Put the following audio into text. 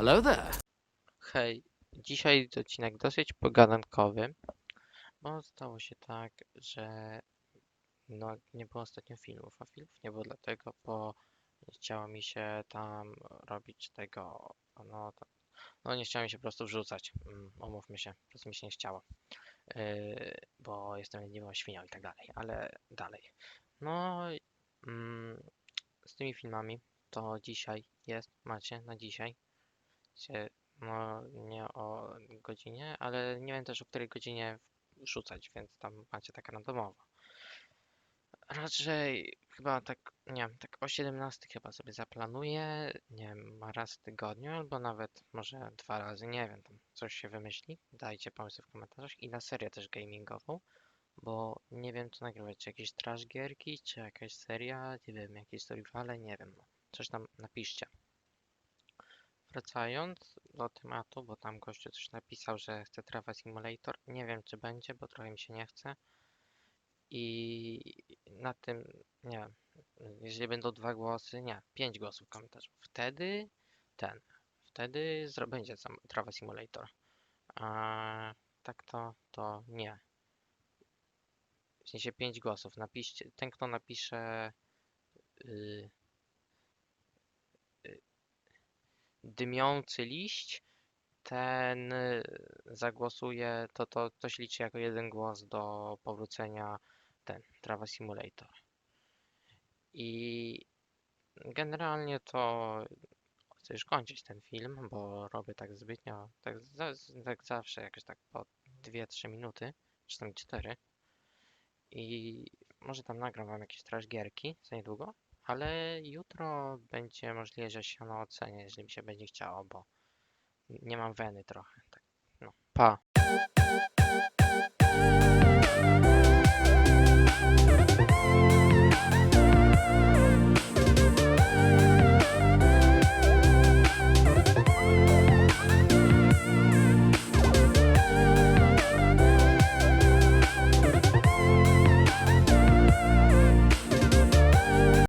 Hello there. Hej, dzisiaj odcinek dosyć pogadankowy, bo stało się tak, że no, nie było ostatnio filmów, a filmów nie było dlatego, bo nie chciało mi się tam robić tego, no, no nie chciało mi się po prostu wrzucać, mm, omówmy się, po prostu mi się nie chciało, yy, bo jestem leniwą świnią i tak dalej, ale dalej. No, mm, z tymi filmami to dzisiaj jest, macie na dzisiaj, się no, nie o godzinie, ale nie wiem też o której godzinie rzucać, więc tam macie tak randomowo. Raczej chyba tak, nie wiem, tak o 17 chyba sobie zaplanuję, nie wiem, raz w tygodniu, albo nawet może dwa razy, nie wiem, tam coś się wymyśli. Dajcie pomysły w komentarzach i na serię też gamingową, bo nie wiem co nagrywać, czy jakieś trash gierki, czy jakaś seria, nie wiem, jakieś survivale, nie wiem, no. coś tam napiszcie. Wracając do tematu, bo tam gościu coś napisał, że chce Trawa Simulator. Nie wiem, czy będzie, bo trochę mi się nie chce. I na tym, nie wiem, jeżeli będą dwa głosy, nie, pięć głosów w komentarzu. Wtedy ten, wtedy będzie sam Trawa Simulator. A tak to, to nie. W sensie pięć głosów. Napiszcie, ten kto napisze y, dymiący liść, ten y, zagłosuje, to, to, to się liczy jako jeden głos do powrócenia ten, Trawa Simulator. I generalnie to chcę już kończyć ten film, bo robię tak zbytnio, tak, za, tak zawsze jakoś tak po 2-3 minuty, czy tam 4. I może tam nagram wam jakieś trash gierki za niedługo, ale jutro będzie możliwe, że się na ocenię, jeżeli mi się będzie chciało, bo nie mam weny trochę.